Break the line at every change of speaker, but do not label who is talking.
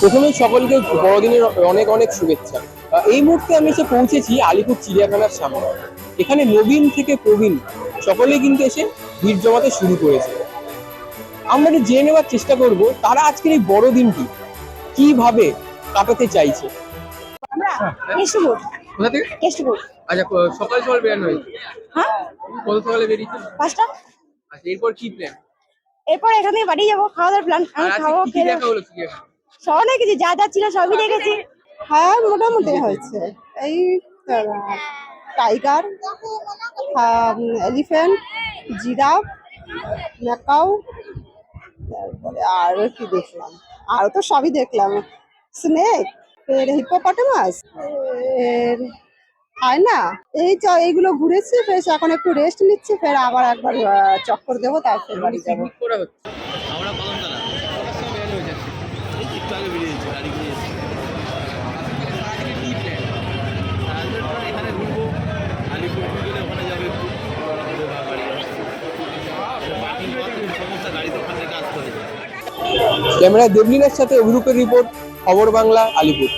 প্রথমেই সকলকে বড়দিনের অনেক অনেক শুভেচ্ছা। এই মুহূর্তে আমি এসে পৌঁছেছি আলিপুর চিড়িয়াখানার সামনে। এখানে নবীন থেকে প্রবীণ, সকলেই কিন্তু এসে ভিড় জমাতে শুরু করেছে। আমরা একটু জেনে নেওয়ার চেষ্টা করব তারা আজকের এই বড়দিনটি কীভাবে কাটাতে চাইছে?
আমরা কেষ্টপুর
কোথা থেকে?
কেষ্টপুর
আচ্ছা সকাল সকাল বেরানো হয়েছে
হ্যাঁ।
কত সকালে বেরিয়েছে
পাঁচটা।
আচ্ছা এরপর কি প্ল্যান
এরপর এখান থেকে বাড়ি যাব খাওয়া দাওয়ার প্ল্যান আমি খাব সব দেখেছি যা যা ছিল সবই দেখেছি।
হ্যাঁ মোটামুটি হয়েছে। এই টাইগার এলিফ্যান্ট জিরাফ ম্যাকাও তারপরে আর কি দেখলাম? আরও তো সবই দেখলাম। স্নেক, এর হিপোপটেমাস, এর হয় না এই চ, এইগুলো ঘুরেছি, ফের এখন একটু রেস্ট নিচ্ছি, ফের আবার একবার চক্কর দেবো, তারপর বাড়ি যাব
পিকনিক করা হচ্ছে
আমরা কদমতলা
কটার সময় বেরানো হয়েছে আজকে?
এই একটু আগে বেরিয়েছি গাড়ি করে এসেছি
আজকে কি প্ল্যান
তারপর পর এখানে ঘুরবো আলিপুর গেলে ওখানে যাবে একটু ঘুরে বা বাড়ি আসব পার্কিং সমস্ত গাড়ি তো ওখান থেকে আসতে হয়েছে
ক্যামেরায় দেবলিনের সাথে অভিরূপের রিপোর্ট খবর বাংলা আলিপুর।